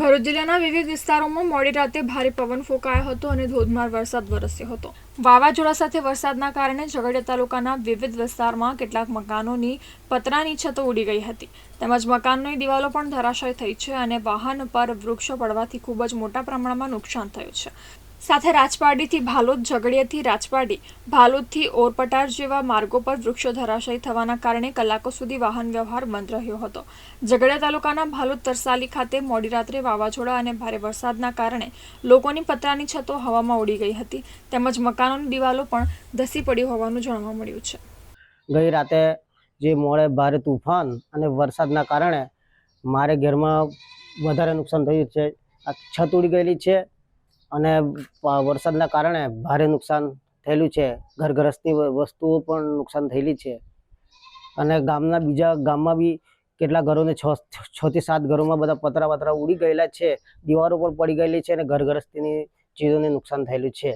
ભરૂચ જિલ્લાના વિવિધ વિસ્તારોમાં મોડી રાતે ભારે પવન ફૂંકાયો હતો અને ધોધમાર વરસાદ વરસ્યો હતો. વાવાઝોડા સાથે વરસાદના કારણે ઝઘડિયા તાલુકાના વિવિધ વિસ્તારમાં કેટલાક મકાનોની પતરાની છતો ઉડી ગઈ હતી. તેમજ મકાનની દિવાલો પણ ધરાશય થઈ છે અને વાહન પર વૃક્ષો પડવાથી ખૂબ જ મોટા પ્રમાણમાં નુકસાન થયું છે. સાથે રાજપારડીથી ભાલોદ ઝઘડિયાથી રાજપારડી ભાલોદથી ઓરપટાર જેવા માર્ગો પર વૃક્ષો ધરાશયી થવાના કારણે કલાકો સુધી વાહન વ્યવહાર બંધ રહ્યો હતો. ઝઘડિયા તાલુકાના ભાલોદ તરસાલી ખાતે મોડી રાત્રે વાવાઝોડા અને ભારે વરસાદના કારણે લોકોની પતરાની છતો હવામાં ઉડી ગઈ હતી. તેમજ મકાનોની દિવાલો પણ ધસી પડી હોવાનું જાણવા મળ્યું છે. ગઈ રાતે જે મોડે ભારે તુફાન અને વરસાદના કારણે મારે ઘરમાં વધારે નુકસાન થયું છે. છત ઉડી ગયેલી છે. અને વરસાદના કારણે ભારે નુકસાન થયેલું છે. ઘર વસ્તુઓ પણ નુકસાન થયેલી છે. અને ગામના બીજા, ગામમાં બી કેટલા ઘરોને છ છથી સાત ઘરોમાં બધા પતરા પતરા ઉડી ગયેલા છે. દીવારો પણ પડી ગયેલી છે અને ઘરઘરસ્તીની ચીજોને નુકસાન થયેલું છે.